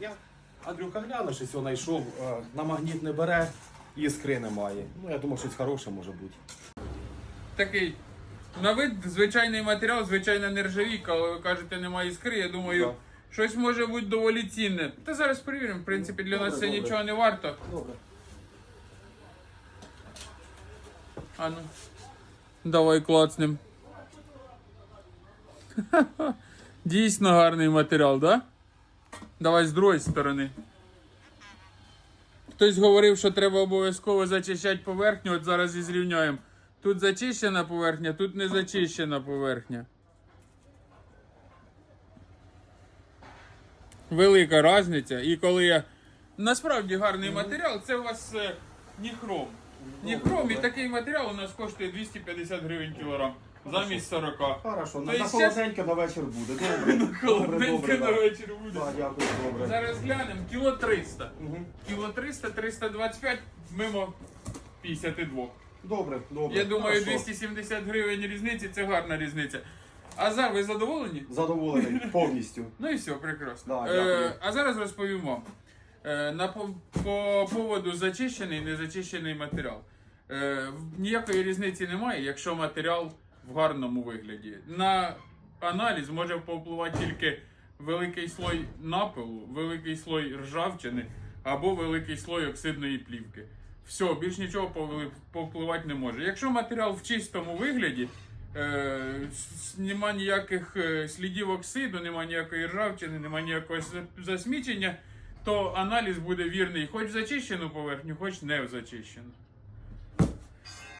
Я Андрюха глянув, щось його знайшов, е, на магніт не бере, іскри немає. Ну, я думав, щось хороше може бути. Такий. На вид звичайний матеріал, звичайна нержавійка, але ви кажете, немає іскри. Я думаю, Да. щось може бути доволі цінне. Та зараз перевіримо. В принципі, для Добре, нас це добре. нічого не варто. Добре. А ну. Давай клацнем. Дійсно гарний матеріал, да? Давай з другої сторони. Хтось говорив, що треба обов'язково зачищати поверхню, от зараз і зрівняємо. Тут зачищена поверхня, тут не зачищена поверхня. Велика різниця. І коли я. Насправді гарний матеріал, це у вас е, ніхром. Ніхром, і такий матеріал у нас коштує 250 гривень кілограм. Замість 40. Хорошо, на, То на есть холодненьке на вечір буде. Добре, добре, на да. вечір буде. Да, дякую, добре. Зараз глянемо, кіло 300. Мгм. Кіло 300, 325, мимо 52. Добре, добре. Я думаю, Хорошо. 270 гривень різниці це гарна різниця. Азар, ви задоволені? Задоволений повністю. Ну і все, прекрасно. Да, дякую. е, а зараз розповім вам. Е, на по, по поводу зачищений і незачищений матеріал. Е, в- ніякої різниці немає, якщо матеріал в гарному вигляді. На аналіз може повпливати тільки великий слой напилу, великий слой ржавчини або великий слой оксидної плівки. Все, більш нічого повпливати не може. Якщо матеріал в чистому вигляді, е, нема ніяких е, слідів оксиду, нема ніякої ржавчини, нема ніякого засмічення, то аналіз буде вірний хоч в зачищену поверхню, хоч не в зачищену.